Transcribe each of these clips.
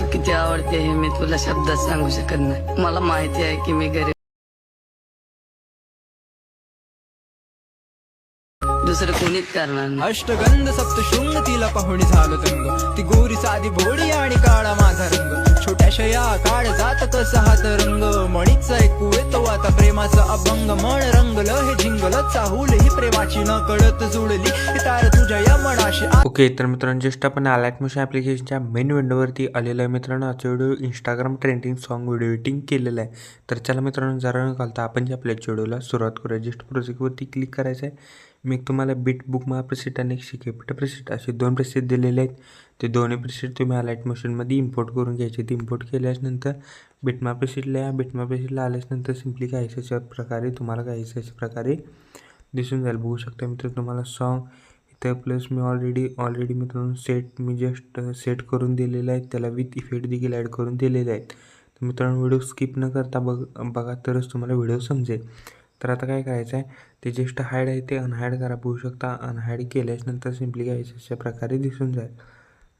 तू किती आवडते हे मी तुला शब्दात सांगू शकत नाही. मला माहिती आहे की मी गरीब दुसरं कोणीच करणार नाही. अष्टगंध सप्तशृंग तिला पाहुणी झालो तंग ती गोरी साधी भोळी आणि काळा माझा रंग. छोट्याशा या काळ जात कसा हात रंग. मणीचा ऐकू येतो आता प्रेमाचं अभंग. मन रंगलं हे जिंगल चाहूल ही प्रेमाची न कळत जुळली तार तुझ्या या मनाशी ओके तर मित्रांनो जस्ट आपण आलाट मोशन ॲप्लिकेशनच्या मेन विंडोवरती आलेलं आहे मित्रांनो. आजचा video Instagram trending song video editing केलेलं आहे. तर चला मित्रांनो जरा न घालता आपण जे आपल्या व्हिडिओला सुरुवात करूया. जस्ट प्रोजेक्टवरती क्लिक करायचं आहे मी तुम्हाला बीट बुक मा आणि आणि शिकेपिट प्रिसेट असे दोन प्रसिद्ध दिलेले आहेत. ते दोन्ही प्रिसेट तुम्ही अलाईट मशीनमध्ये इम्पोर्ट करून घ्यायचे ते इम्पोर्ट केल्यानंतर बिटमा प्रिसेटला या बिटमा प्रिसेटला आल्याच्यानंतर सिम्पली काहीच अशा प्रकारे तुम्हाला काहीच अशा प्रकारे दिसून जाईल. बघू शकता मित्र तुम्हाला सॉन्ग इथं प्लस मी ऑलरेडी ऑलरेडी मित्रांनो सेट मी जस्ट सेट करून दिलेलं आहे. त्याला विथ इफेक्ट देखील ॲड करून दिलेले आहेत. तर मित्रांनो व्हिडिओ स्किप न करता बघ बघा तरच तुम्हाला व्हिडिओ समजेल. तर आता काय करायचं आहे ते जस्ट हायड आहे ते अनहायड करा. बघू शकता अनहायड केल्याच्यानंतर सिम्पली काहीच अशा प्रकारे दिसून जाईल.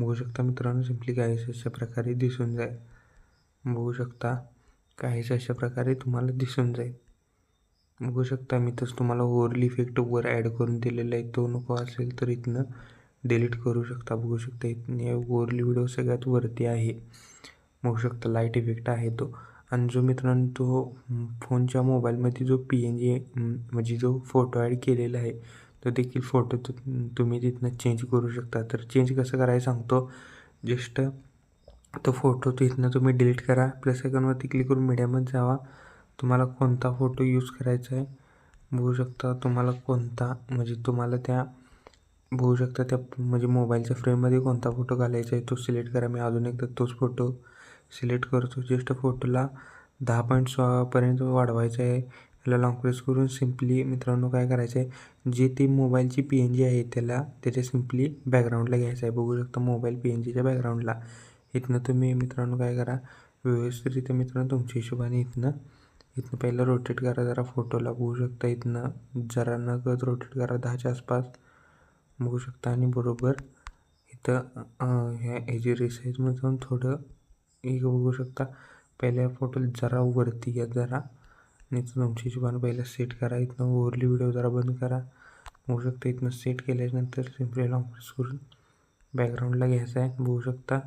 बघू शकता मित्रांनो सिम्पली गायस अशा प्रकारे दिसून जाईल. बघू शकता काहीच अशा प्रकारे तुम्हाला दिसून जाईल. बघू शकता मी तसं तुम्हाला ओवरली इफेक्ट वर ॲड करून दिलेला आहे. तो नको असेल तर इथनं डिलीट करू शकता. बघू शकता इथनं ओवरली व्हिडिओ सगळ्यात वरती आहे. बघू शकता लाइट इफेक्ट आहे तो. आणि जो मित्रांनो तो फोनच्या मोबाईलमध्ये जो पी एन जी म्हणजे जो फोटो ॲड केलेला आहे तो देखील फोटो तु तुम्ही तिथनं चेंज करू शकता. तर चेंज कसं करायचं सांगतो? जस्ट तो फोटो तिथनं तुम्ही डिलीट करा. प्लस आयकॉनवरती क्लिक करून मीडियामध्ये जावा. तुम्हाला कोणता फोटो यूज करायचा आहे? बघू शकता तुम्हाला कोणता म्हणजे तुम्हाला त्या बघू शकता त्या म्हणजे मोबाईलच्या फ्रेममध्ये कोणता फोटो घालायचा आहे तो सिलेक्ट करा. मी अजून एकदा तोच फोटो सिलेक्ट करतो. जस्ट फोटोला दहा पॉईंट सोळापर्यंत वाढवायचं आहे याला लॉंग प्रेस करून सिम्पली मित्रांनो काय करायचं आहे जे ती मोबाईलची पी एन जी आहे त्याला त्याच्या सिम्पली बॅकग्राऊंडला घ्यायचं आहे बघू शकता मोबाईल पी एन जीच्या बॅकग्राऊंडला इथनं तुम्ही मित्रांनो काय करा? व्यवस्थितरित्या मित्रांनो तुमच्या हिशोबाने इथनं इथनं पहिलं रोटेट करा जरा फोटोला बघू शकता इथनं जरा नकळत रोटेट करा दहाच्या आसपास. बघू शकता आणि बरोबर इथं ह्या ह्याची रिसाईज जाऊन थोडं एक बघू शकता. पहिल्या फोटोला जरा वरती घ्या जरा. आणि इथं तुमच्या हिशोबाने पहिला सेट करा. इथनं ओव्हरली व्हिडिओ जरा बंद करा. बघू शकता इथनं सेट केल्यानंतर सिम्पली लॉंग प्रेस करून बॅकग्राऊंडला घ्यायचं आहे. बघू शकता.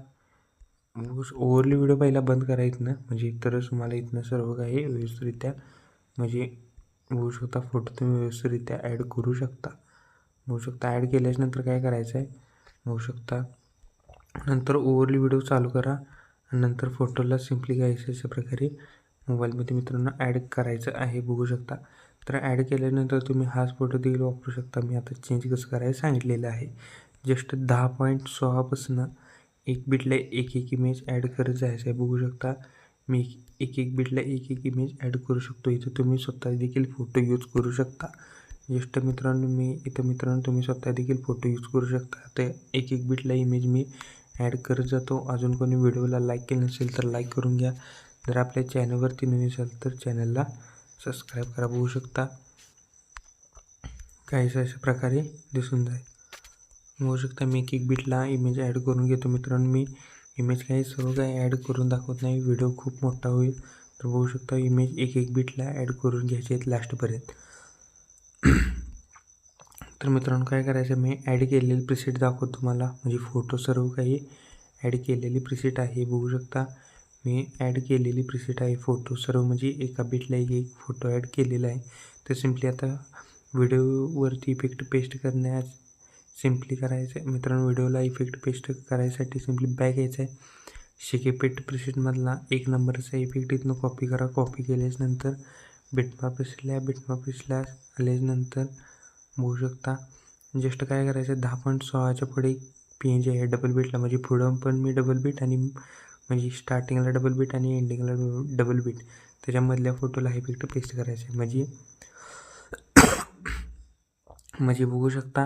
बघू ओव्हरली व्हिडिओ पहिला बंद करा इथनं. म्हणजे तरच तुम्हाला इथनं सर्व काही व्यवस्थितरित्या म्हणजे बघू शकता फोटो तुम्ही व्यवस्थितरित्या ॲड करू शकता. बघू शकता ॲड केल्याच्यानंतर काय करायचं आहे बघू शकता. नंतर ओव्हरली व्हिडिओ चालू करा. नंतर फोटोला सिम्पली घ्यायचं अशा प्रकारे मोबाईलमध्ये मित्रांनो ॲड करायचं आहे बघू शकता. तर ॲड केल्यानंतर तुम्ही हाच फोटो देखील वापरू शकता. मी आता चेंज कसं करायला सांगितलेलं आहे. जस्ट दहा पॉईंट सोळापासनं एक बिटला एक एक इमेज ॲड करत जायचं आहे बघू शकता. मी एक एक बिटला एक एक इमेज ॲड करू शकतो. इथं तुम्ही स्वतः देखील फोटो यूज करू शकता. ज्येष्ठ मित्रांनो मी इथं मित्रांनो तुम्ही स्वतः देखील फोटो यूज करू शकता. तर एक एक बिटला इमेज मी ॲड करत जातो. अजून कोणी व्हिडिओला लाईक केलं नसेल तर लाईक करून घ्या. जर आपल्या चॅनलवरती नवीन असाल तर चॅनलला सबस्क्राईब करा बघू शकता. काहीच अशा प्रकारे दिसून जाईल. बघू शकता मी एक एक बिटला इमेज ॲड करून घेतो मित्रांनो. मी इमेज काही सर्व काही ॲड करून दाखवत नाही. व्हिडिओ खूप मोठा होईल. तर बघू शकता इमेज एक एक बिटला ॲड करून घ्यायचे आहेत लास्टपर्यंत तर मित्रांनो काय करायचं? मी ॲड केलेली प्रिसेट दाखवतो तुम्हाला. म्हणजे फोटो सर्व काही ॲड केलेली प्रिसेट आहे बघू शकता. मी ॲड केलेली प्रिसेट आहे फोटो सर्व म्हणजे एका बिटला एक एक फोटो ॲड केलेला आहे. तर सिम्पली आता व्हिडिओवरती इफेक्ट पेस्ट करण्यास सिम्पली करायचं आहे मित्रांनो व्हिडिओला इफेक्ट पेस्ट करायसाठी सिम्पली बॅक यायचं आहे शिकेपेट प्रिसेटमधला एक नंबरचा इफेक्ट इथनं कॉपी करा. कॉपी केल्याच्यानंतर बिटमा प्रिसला बिटमा आल्याच नंतर बघू शकता जस्ट काय करायचं दहा पॉईंट सोळाच्या पुढे पी एन जी आहे. डबल बीटला म्हणजे पुढं पण मी डबल बीट आणि म्हणजे स्टार्टिंगला डबल बीट आणि एंडिंगला डबल बीट त्याच्यामधल्या फोटोला हे पिक्ट पेस्ट करायचं. आहे म्हणजे म्हणजे बघू शकता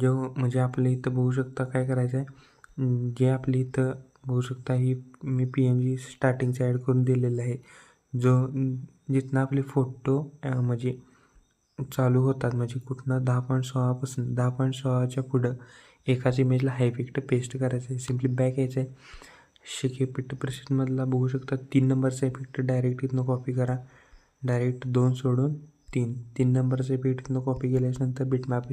जो म्हणजे आपल्या इथं बघू शकता काय करायचं आहे जे आपल्या इथं बघू शकता ही मी पी एन जी स्टार्टिंगचा ॲड करून दिलेला आहे. जो जिथनं आपले फोटो म्हणजे चालू होतात. म्हणजे कुठनं दहा पॉईंट सोळापासून दहा पॉईंट सोळाच्या पुढं एकाच इमेजला हाय इफेक्ट पेस्ट करायचं आहे सिम्पली बॅक यायचं आहे शिके पिट्ट प्रेशरमधला बघू शकता तीन नंबरचा इफेक्ट डायरेक्ट इथनं कॉपी करा. डायरेक्ट दोन सोडून तीन. तीन नंबरचा इफेक्ट इथनं कॉपी केल्याच्यानंतर बिटमॅप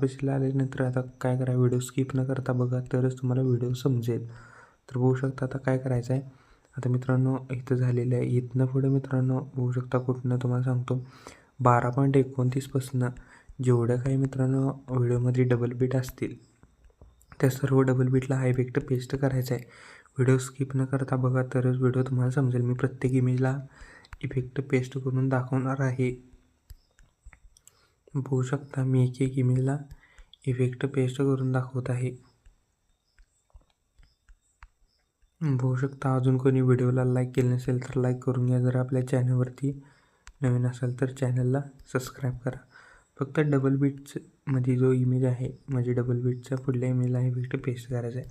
पिसिल्या आल्यानंतर आता काय करा व्हिडिओ स्किप न करता बघा तरच तुम्हाला व्हिडिओ समजेल. तर बघू शकता आता काय करायचं आहे आता मित्रांनो इथं झालेलं आहे. इथनं पुढे मित्रांनो बघू शकता कुठनं तुम्हाला सांगतो. बारा पॉईंट एकोणतीसपासून जेवढ्या काही मित्रांनो व्हिडिओमध्ये डबल बीट असतील त्या सर्व डबल बीटला हा इफेक्ट पेस्ट करायचा आहे व्हिडिओ स्किप न करता बघा तरच व्हिडिओ तुम्हाला समजेल. मी प्रत्येक इमेजला इफेक्ट पेस्ट करून दाखवणार आहे. बघू शकता मी एक एक इमेजला इफेक्ट पेस्ट करून दाखवत आहे. बघू शकता अजून कोणी व्हिडिओला लाईक केलं नसेल तर लाईक करून घ्या. जर आपल्या चॅनलवरती नवीन असाल तर चॅनलला सबस्क्राईब करा. फक्त डबल बीटचं म्हणजे जो इमेज आहे म्हणजे डबल बीटचा पुढल्या इमेजला इफेक्ट पेस्ट करायचा आहे.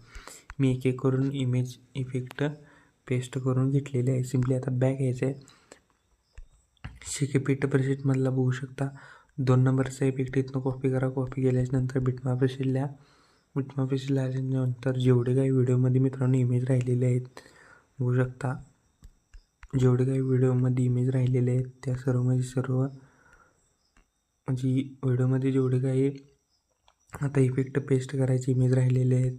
मी एक एक करून इमेज इफेक्ट पेस्ट करून घेतलेले आहे. सिम्पली आता बॅक यायचं आहे. शिकेपीठ प्रेसेटमधला बघू शकता. दोन नंबरचा इफेक्ट इथनं कॉपी करा. कॉपी केल्याच्यानंतर बिटमा पेशीला बिटमा पेशीला आल्यानंतर जेवढे काही व्हिडिओमध्ये मित्रांनो इमेज राहिलेले आहेत बघू शकता. जेवढे काही व्हिडिओमध्ये इमेज राहिलेले आहेत त्या सर्व म्हणजे सर्व म्हणजे व्हिडिओमध्ये जेवढे काही आता इफेक्ट पेस्ट करायचे इमेज राहिलेले आहेत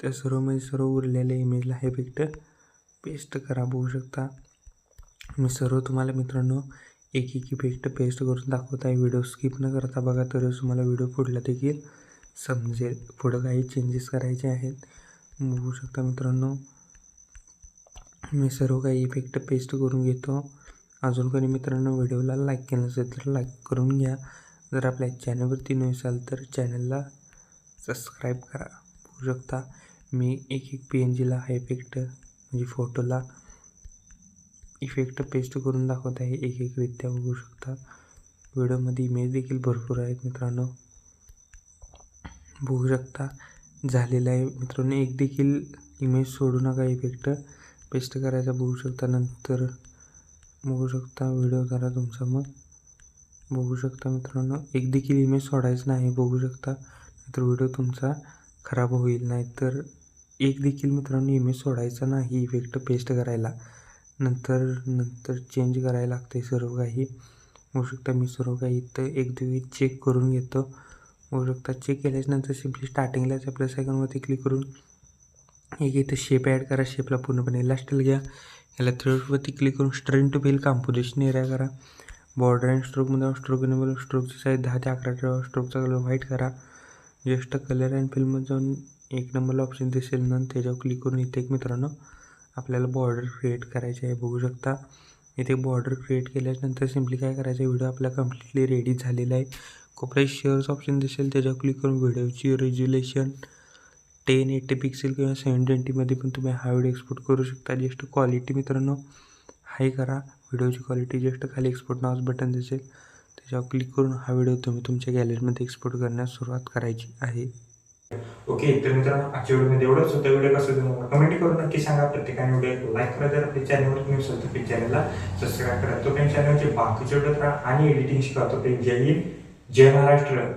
त्या सर्व म्हणजे सर्व उरलेल्या इमेजला हा इफेक्ट पेस्ट करा बघू शकता. मी सर्व तुम्हाला मित्रांनो एक एक इफेक्ट पेस्ट करून दाखवत आहे. व्हिडिओ स्किप न करता बघा तरच तुम्हाला व्हिडिओ पुढला देखील समजेल. पुढं काही चेंजेस करायचे आहेत. बघू शकता मित्रांनो. मी सर्व काही इफेक्ट पेस्ट करून घेतो. अजून कोणी मित्रांनो व्हिडिओला लाईक केलं असेल तर लाईक करून घ्या. जर आपल्या चॅनलवरती नवीन असाल तर चॅनलला सबस्क्राईब करा. बघू शकता मी एक एक पी एन जीला हा इफेक्ट म्हणजे फोटोला इफेक्ट पेस्ट करून दाखवत आहे. एक एक रित्या बघू शकता. व्हिडिओमध्ये इमेज देखील भरपूर आहेत मित्रांनो. बघू शकता झालेलं आहे. मित्रांनो एक देखील इमेज सोडू नका इफेक्ट पेस्ट करायचा बघू शकता नंतर बघू शकता व्हिडिओ जरा तुमचा मग. बघू शकता मित्रांनो एक देखील इमेज सोडायचं नाही बघू शकता. नाहीतर व्हिडिओ तुमचा खराब होईल नाहीतर एक देखील मित्रांनो इमेज सोडायचा नाही इफेक्ट पेस्ट करायला. नंतर नंतर चेंज करायला लागते सर्व काही. बघू शकता मी सर्व काही इथं एक दिवशी चेक करून घेतो. बघू शकता चेक केल्याच्यानंतर सिम्पली स्टार्टिंगलाच आपल्या सेकंडवरती क्लिक करून एक इथं शेप ॲड करा शेपला पूर्णपणे लास्टला घ्या. याला थ्रेडवरती क्लिक करून stretch to fill composition area करा. बॉर्डर अँड स्ट्रोकमध्ये स्ट्रोक इनेबल स्ट्रोकची साईज दहा ते अकरा ठेवा. स्ट्रोकचा कलर व्हाईट करा. जस्ट कलर अँड फिल्ममध्ये जाऊन एक नंबरला ऑप्शन दिसेल नंतर त्याच्यावर क्लिक करून इथे एक मित्रांनो आपल्याला बॉर्डर क्रिएट करायची आहे. बघू शकता. इथे बॉर्डर क्रिएट केल्यानंतर सिम्पली काय करायचं आहे? व्हिडिओ आपला कम्प्लिटली रेडी झालेला आहे. कोपऱ्यात शेअर्स ऑप्शन दिसेल. त्याच्यावर क्लिक करून व्हिडिओची रेज्युलेशन टेन एटी पिक्सेल किंवा सेवन ट्वेंटीमध्ये पण तुम्ही हा व्हिडिओ एक्सपोर्ट करू शकता. जस्ट क्वालिटी मित्रांनो हाय करा. व्हिडिओची क्वालिटी जस्ट खाली एक्सपोर्ट नावाचं बटन दिसेल. त्याच्यावर क्लिक करून हा व्हिडिओ तुम्ही तुमच्या गॅलरीमध्ये एक्सपोर्ट करण्यास सुरुवात करायची आहे. ओके तर मित्रांनो आजच्या व्हिडिओमध्ये एवढंच. होतं व्हिडिओ कसं तुम्हाला कमेंट करून नक्की सांगा. प्रत्येकाने व्हिडिओ लाईक करा. जर आपल्या चॅनलवर तुम्ही असेल तर प्लीज चॅनलला सबस्क्राईब करा. तो पण चॅनलचे बाकीचे व्हिडिओ करा आणि एडिटिंग शिकवतो ते जय हिंद जय महाराष्ट्र.